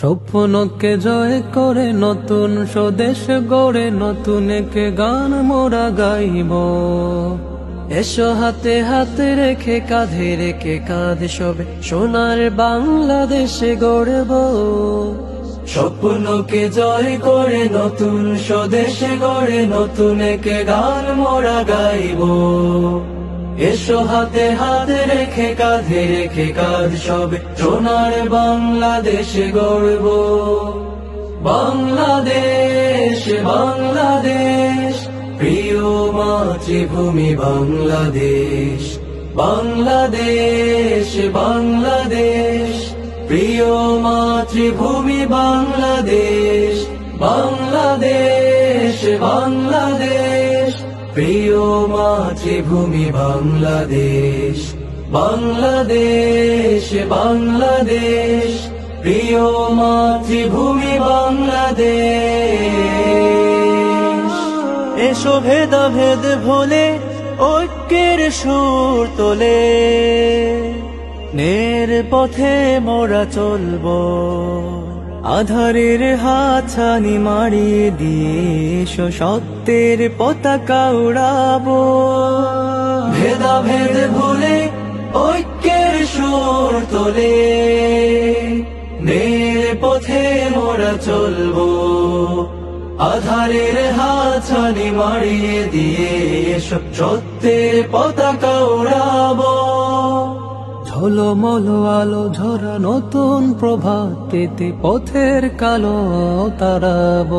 স্বপ্নকে জয় করে নতুন স্বদেশ গড়ে, নতুন একে গান মোরা গাইব। এসো হাতে হাতে রেখে, কাঁধে রেখে কাঁধ সবে সোনার বাংলাদেশে গড়ব। স্বপ্নকে জয় করে নতুন স্বদেশে গড়ে, নতুন একে গান মোরা গাইব। এসো হাতে হাতে রেখে, কাঁধে রেখে কাঁধ সবে। সোনার বাংলাদেশে গড়ব। বাংলাদেশ বাংলাদেশ, প্রিয় মাতৃভূমি বাংলাদেশ। বাংলাদেশ বাংলাদেশ, প্রিয় মাতৃভূমি বাংলাদেশ। বাংলাদেশ বাংলাদেশ। প্রিয় মাতৃভূমি বাংলাদেশ বাংলাদেশ বাংলাদেশ, প্রিয় মাতৃভূমি বাংলাদেশ। এসো ভেদা ভেদ ভোলে, ঐক্যের সুর তোলে। নের পথে মোরা চলবো। আধারের হাছানি মারিয়ে দিয়ে সত্যের পতাকা উড়াবো। ভেদা ভেদ ভুলে ঐক্যের সুর তোলে, নের পথে মোরা চলবো। আধারের হাছানি মারিয়ে দিয়ে সত্যের পতাকা উড়াবো। ঝলমল আলো ঝরা নতুন প্রভাত পেতে পথের কালো তারাব।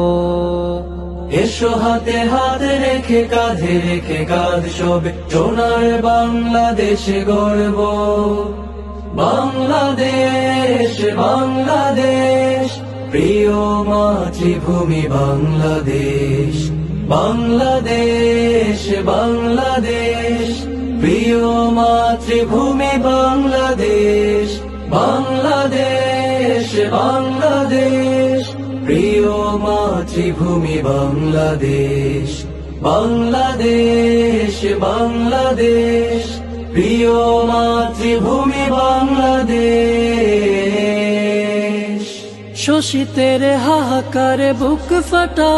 এসো হাতে হাতে রেখে, কাঁধে রেখে কাঁধ সবে সোনার বাংলাদেশে গর্ব বাংলাদেশ বাংলাদেশ, প্রিয় মাতৃভূমি বাংলাদেশ। বাংলাদেশ বাংলাদেশ প্রিয় মাতৃভূমি বাংলাদেশ বাংলাদেশ বাংলাদেশ। প্রিয় মাতৃভূমি বাংলাদেশ বাংলাদেশ বাংলাদেশ। প্রিয় মাতৃভূমি বাংলাদেশ। শোষিতের হাহাকারে বুক ফাটা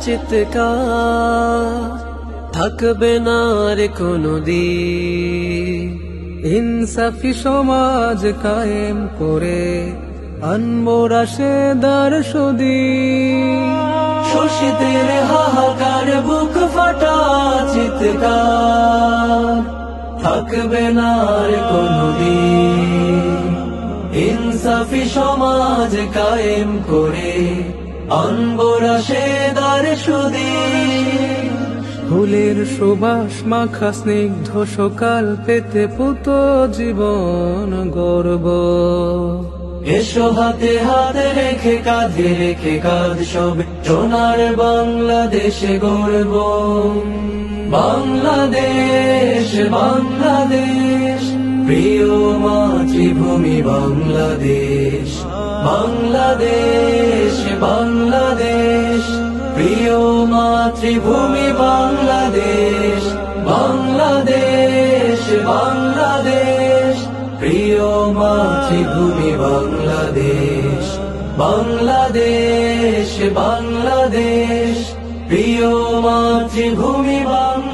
চিৎকার। থাকবে না রে কোনো ইনসাফি সমাজ কায়েম করে আনব রাশেদার সুদি শোষিতের হাহাকার বুক ফাটা চিৎকার। থাকবে না রে কোনো ইনসাফি সমাজ কায়েম করে আনব রাশেদার সুদি ফুলের সুবাস মাখা স্নিগ্ধ সকাল পেতে পুত জীবন গর্ব। এসো হাতে হাতে রেখে, কাঁধে রেখে কাঁধ সবে সোনার বাংলাদেশে গর্ব। বাংলাদেশ বাংলাদেশ, প্রিয় মাতৃভূমি বাংলাদেশ। বাংলাদেশ বাংলাদেশ। প্রিয় মাতৃভূমি বাংলাদেশ বাংলাদেশ বাংলাদেশ। প্রিয় মাতৃভূমি বাংলাদেশ বাংলাদেশ বাংলাদেশ। প্রিয় মাতৃভূমি বাংলাদেশ।